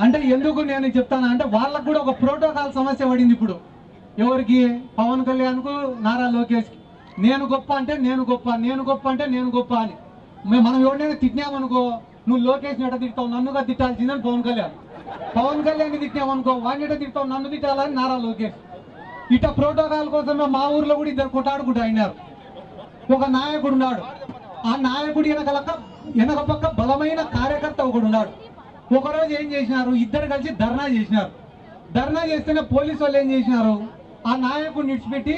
అంటే ఎందుకు నేను చెప్తాను అంటే వాళ్ళకు కూడా ఒక ప్రోటోకాల్ సమస్య పడింది ఇప్పుడు. ఎవరికి? పవన్ కళ్యాణ్కు నారా లోకేష్కి. నేను గొప్ప అంటే నేను గొప్ప నేను గొప్ప అంటే నేను గొప్ప అని. మేము మనం ఎవరినైనా తిట్టినామనుకో నువ్వు లోకేష్ ఎట తిట్టావు నన్నుగా తిట్టాల్సిందని పవన్ కళ్యాణ్. పవన్ కళ్యాణ్ తిట్టినామనుకో వాడిని ఎట తిట్టావు నన్ను తిట్టాలని నారా లోకేష్. ఇట ప్రోటోకాల్ కోసమే మా ఊర్లో కూడా ఇద్దరు కొట్టాడుకుంటూ అయినారు. ఒక నాయకుడు ఉన్నాడు. ఆ నాయకుడి వెనక వెనక పక్క బలమైన కార్యకర్త ఒకడు ఉన్నాడు. ఒకరోజు ఏం చేసినారు? ఇద్దరు కలిసి ధర్నా చేసినారు. ధర్నా చేస్తేనే పోలీసు వాళ్ళు ఏం చేసినారు? ఆ నాయకుడిని విడిచిపెట్టి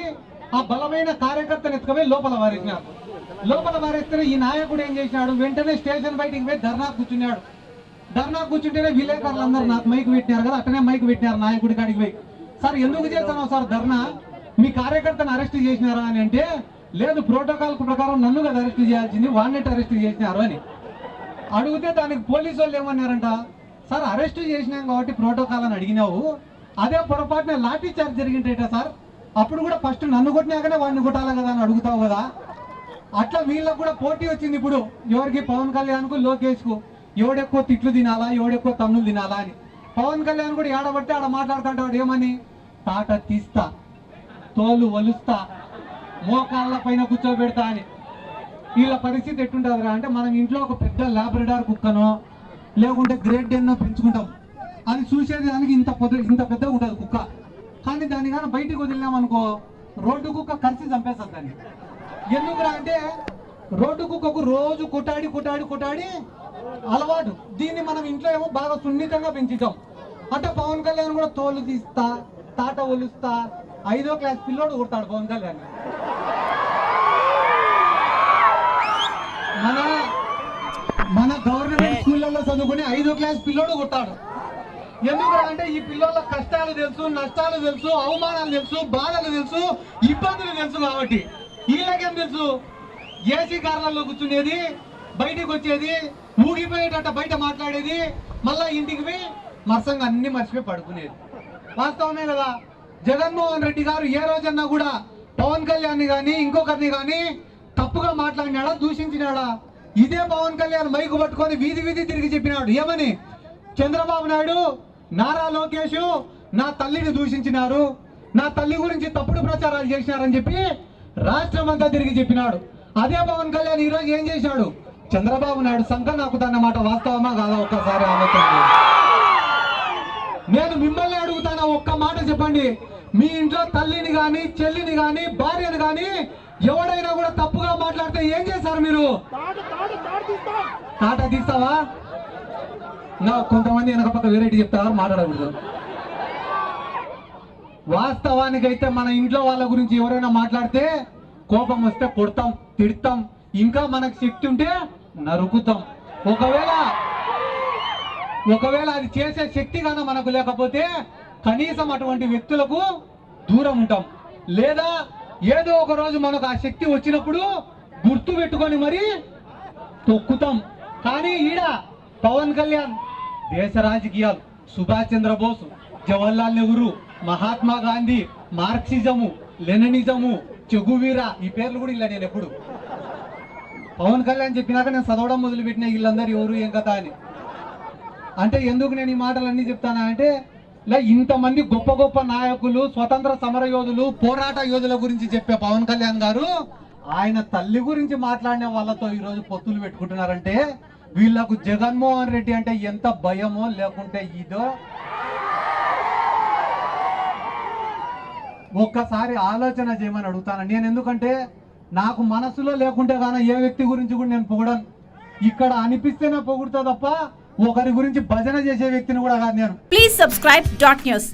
ఆ బలమైన కార్యకర్తను ఎత్తుకుపోయి లోపల వారేసినారు. లోపల వారేస్తేనే ఈ నాయకుడు ఏం చేసినాడు? వెంటనే స్టేషన్ బయటికి పోయి ధర్నా కూర్చున్నాడు. ధర్నా కూర్చుంటేనే విలేకరులు అందరూ నాకు మైక్ పెట్టినారు కదా అట్టనే మైక్ పెట్టినారు నాయకుడి కాడికి పోయి. సార్ ఎందుకు చేస్తున్నావు సార్ ధర్నా? మీ కార్యకర్తను అరెస్ట్ చేసినారా? అని అంటే లేదు ప్రోటోకాల్ ప్రకారం నన్ను కదా అరెస్ట్ చేయాల్సింది వాడినట్టు అరెస్ట్ చేసినారు అని. అడిగితే దానికి పోలీసు వాళ్ళు ఏమన్నారంట? సార్ అరెస్ట్ చేసినాం కాబట్టి ప్రోటోకాల్ అని అడిగినావు. అదే పొరపాటున లాఠీ చార్జ్ జరిగింటేట సార్. అప్పుడు కూడా ఫస్ట్ నన్ను కొట్టినాకనే వాడిని కొట్టాలి కదా అని అడుగుతావు కదా. అట్లా వీళ్ళకు కూడా పోటీ వచ్చింది ఇప్పుడు. ఎవరికి? పవన్ కళ్యాణ్కు లోకేష్కు. ఎవడెక్కువ తిట్లు తినాలా? ఎవడెక్కువ తన్నులు తినాలా అని. పవన్ కళ్యాణ్ కూడా ఏడబట్టి ఆడ మాట్లాడుతుంటాడు ఏమని? తాట తీస్తా. తోలు వలుస్తా మోకాళ్ళ పైన కూర్చోబెడతా అని. వీళ్ళ పరిస్థితి ఎట్టుంటుందిరా? అంటే మనం ఇంట్లో ఒక పెద్ద లాబ్రడార్ కుక్కనో లేకుంటే గ్రేట్ డెన్నో పెంచుకుంటాం. అది చూసేది దానికి ఇంత పొద్దు ఇంత పెద్దగా ఉంటుంది కుక్క. కానీ దాన్ని కానీ బయటికి వదిలినామనుకో రోడ్డు కుక్క కలిసి చంపేస్తుంది దాన్ని. ఎందుకురా అంటే రోడ్డు కుక్కకు రోజు కుటాడి కుటాడి కుటాడి అలవాటు. దీన్ని మనం ఇంట్లో ఏమో బాగా సున్నితంగా పెంచుతాం. అంటే పవన్ కళ్యాణ్ కూడా తోలు తీస్తా తాట ఒలుస్తా ఐదో క్లాస్ పిల్లోడు కొడతాడు పవన్ కళ్యాణ్. మన మన గవర్నమెంట్ స్కూళ్ళల్లో చదువుకుని ఐదో క్లాస్ పిల్లోడు కొట్టాడు ఎందుకు అంటే ఈ పిల్లోళ్ళ కష్టాలు తెలుసు నష్టాలు తెలుసు అవమానాలు తెలుసు బాధలు తెలుసు ఇబ్బందులు తెలుసు కాబట్టి. వీళ్ళకేం తెలుసు? ఏసీ కార్లలో కూర్చునేది బయటికి వచ్చేది ఊగిపోయేటట్ట బయట మాట్లాడేది మళ్ళా ఇంటికి పోయి మరసంగా అన్ని మర్చిపోయి పడుకునేది. వాస్తవమే కదా? జగన్మోహన్ రెడ్డి గారు ఏ రోజన్నా కూడా పవన్ కళ్యాణ్ కానీ ఇంకొకరిని కానీ తప్పుగా మాట్లాడినాడా దూషించినాడా ఇదే పవన్ కళ్యాణ్ మైకు పట్టుకొని వీధి వీధి తిరిగి చెప్పినాడు. ఏమని? చంద్రబాబు నాయుడు నారా లోకేష్ నా తల్లిని దూషించినారు. నా తల్లి గురించి తప్పుడు ప్రచారాలు చేసినారని చెప్పి రాష్ట్రం అంతా తిరిగి చెప్పినాడు. అదే పవన్ కళ్యాణ్ ఈరోజు ఏం చేశాడు? చంద్రబాబు నాయుడు సంఖ నాకు మాట వాస్తవమా కాదా? ఒక్కసారి ఆలోచన నేను మిమ్మల్ని అడుగుతాను? ఒక్క మాట చెప్పండి. మీ ఇంట్లో తల్లిని గాని చెల్లిని గాని భార్యని గాని ఎవడైనా కూడా తప్పుగా మాట్లాడితే ఏం చేశారు మీరు? తాట తీస్తావా? నా కొంతమంది వెనక పక్క వెరైటీ చెప్తారు మాట్లాడకూడదు. వాస్తవానికైతే మన ఇంట్లో వాళ్ళ గురించి ఎవరైనా మాట్లాడితే కోపం వస్తే కొడతాం తిడతాం ఇంకా మనకు శక్తి ఉంటే నరుకుతాం. ఒకవేళ ఒకవేళ అది చేసే శక్తి గాన మనకు లేకపోతే కనీసం అటువంటి వ్యక్తులకు దూరం ఉంటాం. లేదా ఏదో ఒక రోజు మనకు ఆ శక్తి వచ్చినప్పుడు గుర్తు పెట్టుకొని మరి తొక్కుతాం. కానీ ఈడ పవన్ కళ్యాణ్ దేశ రాజకీయాలు Subhash Chandrabose Jawaharlal Nehru Mahatma Gandhi Marxism Leninism Che Guevara ఈ పేర్లు కూడా ఇలా నేను ఎప్పుడు. పవన్ కళ్యాణ్ చెప్పినాక నేను చదవడం మొదలుపెట్టిన వీళ్ళందరూ ఎవరు ఏం కథ అని. అంటే ఎందుకు నేను ఈ మాటలన్నీ చెప్తానా అంటే ఇలా ఇంతమంది గొప్ప గొప్ప నాయకులు స్వతంత్ర సమర యోధులు పోరాట యోధుల గురించి చెప్పే పవన్ కళ్యాణ్ గారు ఆయన తల్లి గురించి మాట్లాడిన వాళ్ళతో ఈరోజు పొత్తులు పెట్టుకుంటున్నారంటే వీళ్ళకు జగన్మోహన్ రెడ్డి అంటే ఎంత భయమో లేకుంటే ఇదో. ఒక్కసారి ఆలోచన చేయమని అడుగుతాను. నేను ఎందుకంటే నాకు మనసులో లేకుంటే కానీ ఏ వ్యక్తి గురించి కూడా నేను పొగడను. ఇక్కడ అనిపిస్తేనే పొగుడుతా తప్ప ఒకరి గురించి భజన చేసే వ్యక్తిని కూడా కాదు నేను. Please subscribe dot news